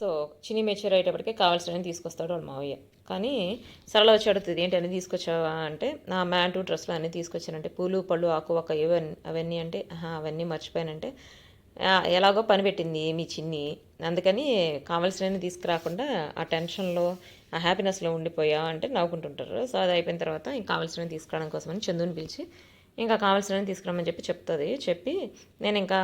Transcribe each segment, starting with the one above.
So చిన్ని mature అయ్యేటప్పటికే కావాల్సినవి తీసుకొస్తాడు వాళ్ళ మావయ్య. కానీ సరళ వచ్చి అడుగుతుంది ఏంటి అన్నీ తీసుకొచ్చావా? అంటే నా మ్యాంటు డ్రెస్లు అన్నీ తీసుకొచ్చానంటే పూలు పళ్ళు ఆకు ఒక ఇవన్నీ అవన్నీ అంటే అవన్నీ మర్చిపోయానంటే ఎలాగో పని పెట్టింది మీ చిన్ని. అందుకని కావాల్సినవి తీసుకురాకుండా ఆ టెన్షన్లో ఆ హ్యాపీనెస్లో ఉండిపోయా అంటే నవ్వుకుంటుంటారు. సో అది అయిపోయిన తర్వాత ఇంకా కావాల్సినవి తీసుకురావడం కోసమని చందుని పిలిచి ఇంకా కావాల్సినవి తీసుకురామని చెప్పి చెప్తుంది. చెప్పి నేను ఇంకా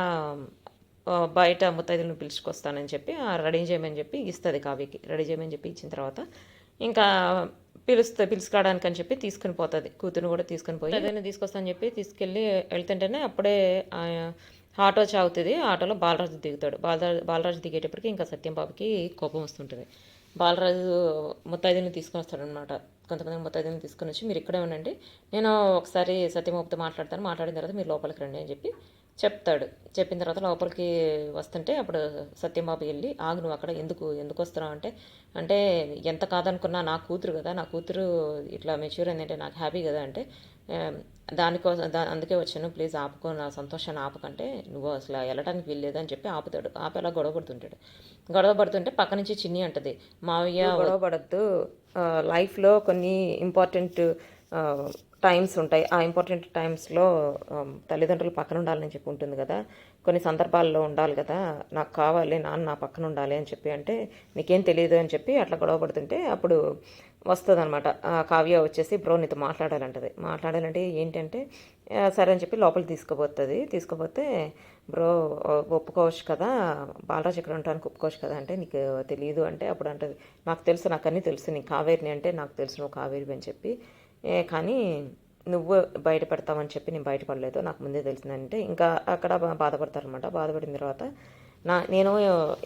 బయట ముత్తైదులను పిలుచుకొస్తానని చెప్పి ఆ రెడీ చేయమని చెప్పి ఇస్తుంది కావ్యకి. రెడీ చేయమని చెప్పి ఇచ్చిన తర్వాత ఇంకా పిలుస్తా పిలుచుకోవడానికి అని చెప్పి తీసుకుని పోతుంది. కూతురు కూడా తీసుకుని పోయి ఏదైనా తీసుకొస్తానని చెప్పి తీసుకెళ్ళి వెళ్తుంటేనే అప్పుడే ఆటో చావుతుంది. ఆటోలో బాలరాజు దిగుతాడు. బాలరాజు బాలరాజు దిగేటప్పటికి ఇంకా సత్యం బాబుకి కోపం వస్తుంటుంది. బాలరాజు ముత్తైదుని తీసుకొని వస్తాడనమాట కొంతమంది ముత్తైదుని తీసుకొని వచ్చి మీరు ఇక్కడే ఉండండి. నేను ఒకసారి సత్యబాబుతో మాట్లాడతాను. మాట్లాడిన తర్వాత మీరు లోపలికి రండి అని చెప్పి చెప్తాడు. చెప్పిన తర్వాత లోపలికి వస్తుంటే అప్పుడు సత్యంబాబు వెళ్ళి ఆగు నువ్వు అక్కడ ఎందుకు ఎందుకు వస్తున్నావు? అంటే అంటే ఎంత కాదనుకున్నా నా కూతురు కదా నా కూతురు ఇట్లా మెచ్యూర్ అయిందంటే నాకు హ్యాపీ కదా అంటే దానికోసం దా అందుకే వచ్చాను ప్లీజ్ ఆపుకో నా సంతోషాన్ని ఆపకంటే నువ్వు అసలు వెళ్ళడానికి వీల్లేదు అని చెప్పి ఆపుతాడు. ఆపి అలా గొడవ పడుతుంటాడు. గొడవ పడుతుంటే పక్క నుంచి చిన్ని అంటది మావయ్య గొడవ పడద్దు లైఫ్లో కొన్ని ఇంపార్టెంట్ టైమ్స్ ఉంటాయి. ఆ ఇంపార్టెంట్ టైమ్స్లో తల్లిదండ్రులు పక్కన ఉండాలని చెప్పి ఉంటుంది కదా. కొన్ని సందర్భాల్లో ఉండాలి కదా. నాకు కావాలి నాన్న నా పక్కన ఉండాలి అని చెప్పి అంటే నీకేం తెలియదు అని చెప్పి అట్లా గొడవ పడుతుంటే అప్పుడు వస్తుంది అనమాట కావ్య వచ్చేసి బ్రో నీతో మాట్లాడాలంటది. మాట్లాడాలంటే ఏంటంటే సరే అని చెప్పి లోపలికి తీసుకుపోతుంది. తీసుకుపోతే బ్రో ఒప్పుకోవచ్చు కదా. బాలరాజ్ ఇక్కడ ఉండడానికి ఒప్పుకోవచ్చు కదా అంటే నీకు తెలియదు అంటే అప్పుడు అంటది. నాకు తెలుసు నాకు అన్నీ తెలుసు. నీ కావేరిని అంటే నాకు తెలుసు నువ్వు కావేరి అని చెప్పి కానీ నువ్వు బయటపడతావని చెప్పి నేను బయటపడలేదు. నాకు ముందే తెలిసిందంటే ఇంకా అక్కడ బా- బాధపడతారనమాట బాధపడిన తర్వాత నా నేను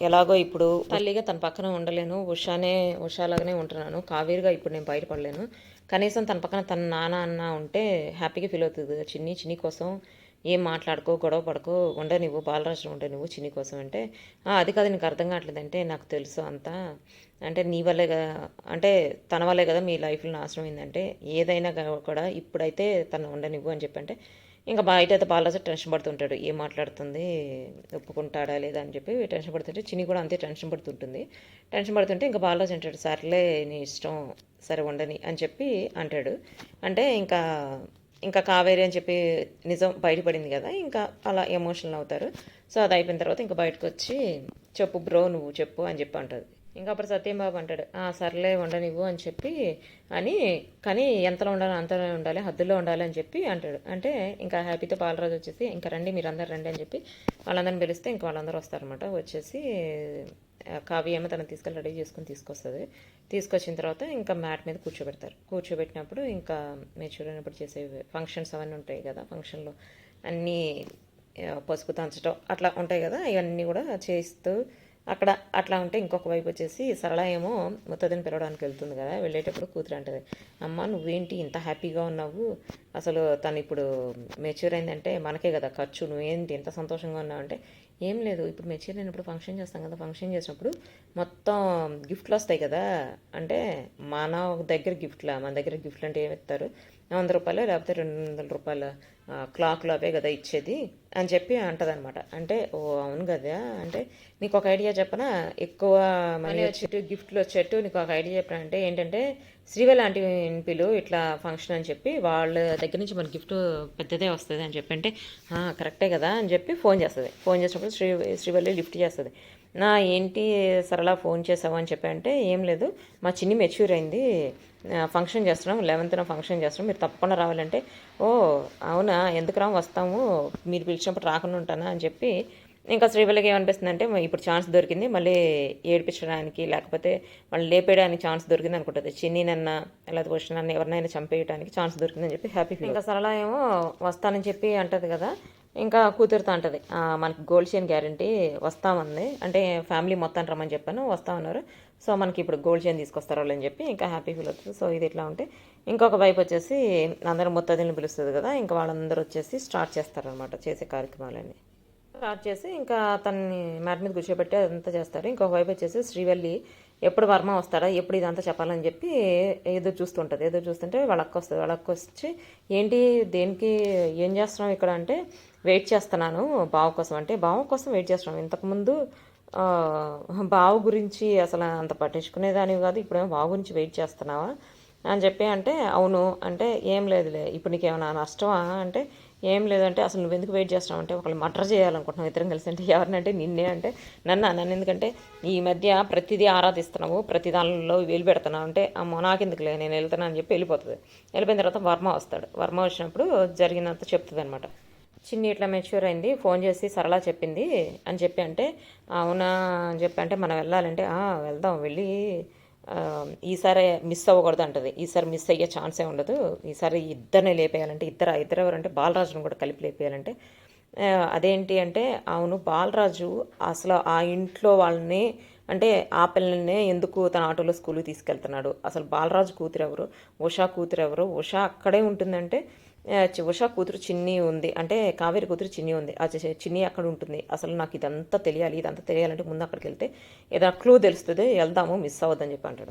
ఎలాగో ఇప్పుడు తల్లిగా తన పక్కన ఉండలేను. ఉషానే ఉషాలాగానే ఉంటున్నాను. కావేరిగా ఇప్పుడు నేను బయటపడలేను. కనీసం తన పక్కన తన నాన్న అన్న ఉంటే హ్యాపీగా ఫీల్ అవుతుంది చిన్ని చిన్ని కోసం ఏం మాట్లాడుకో గొడవ పడుకో ఉండనివ్వు బాలరాజు ఉండనివ్వు చిన్ని కోసం అంటే అది కాదు నీకు అర్థం కావట్లేదు అంటే నాకు తెలుసు అంతా. అంటే నీ వల్లే కదా అంటే తన వల్లే కదా మీ లైఫ్లో నాశనం అయిందంటే ఏదైనా కూడా ఇప్పుడైతే తను ఉండనివ్వు అని చెప్పంటే ఇంకా బయట అయితే బాలరాజు టెన్షన్ పడుతుంటాడు. ఏం మాట్లాడుతుంది ఒప్పుకుంటాడా లేదా అని చెప్పి టెన్షన్ పడుతుంటే చిన్ని కూడా అంతే టెన్షన్ పడుతుంటుంది. టెన్షన్ పడుతుంటే ఇంకా బాలరాజు అంటాడు సర్లే నీ ఇష్టం సరే ఉండని అని చెప్పి అంటాడు. అంటే ఇంకా ఇంకా కావేరి అని చెప్పి నిజం బయటపడింది కదా ఇంకా అలా ఎమోషనల్ అవుతారు. సో అది అయిపోయిన తర్వాత ఇంకా బయటకు వచ్చి చెప్పు బ్రో నువ్వు చెప్పు అని చెప్పి అంటుంది. ఇంకా అప్పుడు సత్యంబాబు అంటాడు "ఆ, సర్లే ఉండనివ్వు అని చెప్పి అని కానీ ఎంతలో ఉండాలి అంతలో ఉండాలి హద్దులో ఉండాలి అని చెప్పి అంటాడు. అంటే ఇంకా హ్యాపీతో బాలరాజు వచ్చేసి ఇంకా రండి మీరందరూ రండి అని చెప్పి వాళ్ళందరిని పిలిస్తే ఇంకా వాళ్ళందరూ వస్తారనమాట వచ్చేసి కావ్య ఏమో తీసుకెళ్ళి రెడీ చేసుకుని తీసుకొస్తుంది. తీసుకొచ్చిన తర్వాత ఇంకా మ్యాట్ మీద కూర్చోబెడతారు. కూర్చోబెట్టినప్పుడు ఇంకా మీరు చూడనప్పుడు చేసే ఫంక్షన్స్ అవన్నీ ఉంటాయి కదా. ఫంక్షన్లో అన్నీ పసుపు తంచడం అట్లా ఉంటాయి కదా. ఇవన్నీ కూడా చేస్తూ అక్కడ అట్లా ఉంటే ఇంకొక వైపు వచ్చేసి సరళ ఏమో ముత్తదిని పిలవడానికి వెళ్తుంది కదా. వెళ్ళేటప్పుడు కూతురు అంటది అమ్మ నువ్వేంటి ఇంత హ్యాపీగా ఉన్నావు? అసలు తను ఇప్పుడు మెచ్యూర్ అయిందంటే మనకే కదా ఖర్చు నువ్వేంటి ఎంత సంతోషంగా ఉన్నావు అంటే ఏం లేదు. ఇప్పుడు మెచ్యూర్ అయినప్పుడు ఫంక్షన్ చేస్తాం కదా ఫంక్షన్ చేసినప్పుడు మొత్తం గిఫ్ట్లు వస్తాయి కదా. అంటే మన దగ్గర గిఫ్ట్లా మన దగ్గర గిఫ్ట్లు అంటే ఏమి ఇస్తారు? వంద రూపాయలు లేకపోతే రెండు వందల రూపాయల క్లాక్లు అవే కదా ఇచ్చేది అని చెప్పి అంటదనమాట అంటే ఓ అవును కదా. అంటే నీకు ఒక ఐడియా చెప్పనా? ఎక్కువ మనీ వచ్చేట్టు గిఫ్ట్లు వచ్చేట్టు నీకు ఒక ఐడియా చెప్పనా? అంటే ఏంటంటే శ్రీవ లాంటి ఎంపీలు ఇట్లా ఫంక్షన్ అని చెప్పి వాళ్ళ దగ్గర నుంచి మన గిఫ్ట్ పెద్దదే వస్తుంది అని చెప్పి అంటే కరెక్టే కదా అని చెప్పి ఫోన్ చేస్తుంది. ఫోన్ చేసినప్పుడు శ్రీ శ్రీవల్లి లిఫ్ట్ చేస్తుంది. నా ఏంటి సరళ ఫోన్ చేసావు అని చెప్పి అంటే ఏం లేదు. మా చిన్ని మెచ్యూర్ అయింది. ఫంక్షన్ చేస్తున్నాం. లెవెన్త్న ఫంక్షన్ చేస్తున్నాం. మీరు తప్పకుండా రావాలంటే ఓ అవునా? ఎందుకు రాము వస్తాము. మీరు పిలిచినప్పుడు రాకుండా ఉంటానా? అని చెప్పి ఇంకా శ్రీవల్లికి ఏమనిపిస్తుంది అంటే ఇప్పుడు ఛాన్స్ దొరికింది మళ్ళీ ఏడిపించడానికి లేకపోతే వాళ్ళు లేపేయడానికి ఛాన్స్ దొరికింది అనుకుంటుంది. చిన్నీనన్న లేకపోతే వచ్చిన ఎవరినైనా చంపేయడానికి ఛాన్స్ దొరికిందని చెప్పి హ్యాపీ ఇంకా సరళ ఏమో వస్తానని చెప్పి అంటది కదా ఇంకా కూతురుతో అంటది "ఆ, మనకి గోల్డ్ చైన్ గ్యారంటీ వస్తామంది అంటే ఫ్యామిలీ మొత్తం రమ్మని చెప్పాను వస్తామన్నారు. సో మనకి ఇప్పుడు గోల్డ్ చైన్ తీసుకొస్తారు వాళ్ళు అని చెప్పి ఇంకా హ్యాపీ ఫీల్ అవుతుంది. సో ఇది ఇట్లా ఉంటే ఇంకొక వైపు వచ్చేసి అందరూ ముత్తదిని పిలుస్తుంది కదా ఇంకా వాళ్ళందరూ వచ్చేసి స్టార్ట్ చేస్తారనమాట చేసే కార్యక్రమాలన్నీ. స్టార్ట్ చేసి ఇంకా తనని మ్యాట్ మీద కూర్చోబెట్టి అదంతా చేస్తారు. ఇంకొక వైపు వచ్చేసి శ్రీవల్లి ఎప్పుడు వర్మ వస్తాడా ఎప్పుడు ఇదంతా చెప్పాలని చెప్పి ఎదురు చూస్తుంటుంది. ఎదురు చూస్తుంటే వాళ్ళ అక్క వస్తుంది. వాళ్ళ అక్క వచ్చి ఏంటి దేనికి ఏం చేస్తున్నావు ఇక్కడ? అంటే వెయిట్ చేస్తున్నాను బావ కోసం. అంటే బావ కోసం వెయిట్ చేస్తున్నాం. ఇంతకుముందు బావు బావ గురించి అసలు అంత పట్టించుకునేదానివి కాదు. ఇప్పుడేమో బావ గురించి వెయిట్ చేస్తున్నావా? అని చెప్పి అంటే అవును. అంటే ఏం లేదులే. ఇప్పుడు నీకు ఏమైనా నష్టమా? అంటే ఏం లేదంటే అసలు నువ్వు ఎందుకు వెయిట్ చేస్తున్నావు అంటే ఒకళ్ళు మటర్ చేయాలనుకుంటున్నావు ఇద్దరం కలిసి అంటే ఎవరినంటే నిన్నే అంటే నన్ను నన్ను ఎందుకంటే ఈ మధ్య ప్రతిదీ ఆరాధిస్తున్నావు ప్రతి దానిలో వేలు పెడుతున్నావు అంటే అమ్మో నాకెందుకులే నేను వెళ్తాను అని చెప్పి వెళ్ళిపోతుంది. వెళ్ళిపోయిన తర్వాత వర్మ వస్తాడు. వర్మ వచ్చినప్పుడు జరిగినంత చెప్తుంది అనమాట చిన్ని ఇట్లా మెచ్యూర్ అయింది ఫోన్ చేసి సరళ చెప్పింది అని చెప్పి అంటే అవునా అని చెప్పి అంటే మనం వెళ్ళాలంటే వెళ్దాం వెళ్ళి ఈసారి మిస్ అవ్వకూడదు అంటది ఈసారి మిస్ అయ్యే ఛాన్సే ఉండదు. ఈసారి ఇద్దరిని లేపేయాలంటే ఇద్దరు? ఇద్దరు ఎవరంటే బాలరాజును కూడా కలిపి లేపేయాలంటే. అదేంటి అంటే అవును బాలరాజు అసలు ఆ ఇంట్లో వాళ్ళని అంటే ఆ పిల్లల్నే ఎందుకు తన ఆటోలో స్కూల్కి తీసుకెళ్తున్నాడు? అసలు బాలరాజు కూతురు ఎవరు ఉషా కూతురు ఎవరు ఉషా అక్కడే ఉంటుందంటే ఉషా కూతురు చిన్ని ఉంది. అంటే కావేరి కూతురు చిన్ని ఉంది. ఆ చి- చిన్ని అక్కడ ఉంటుంది. అసలు నాకు ఇదంతా తెలియాలి. ఇదంతా తెలియాలంటే ముందు అక్కడికి వెళ్తే ఏదైనా క్లూ తెలుస్తుంది. వెళ్దాము మిస్ అవ్వద్దని చెప్పి అంటాడు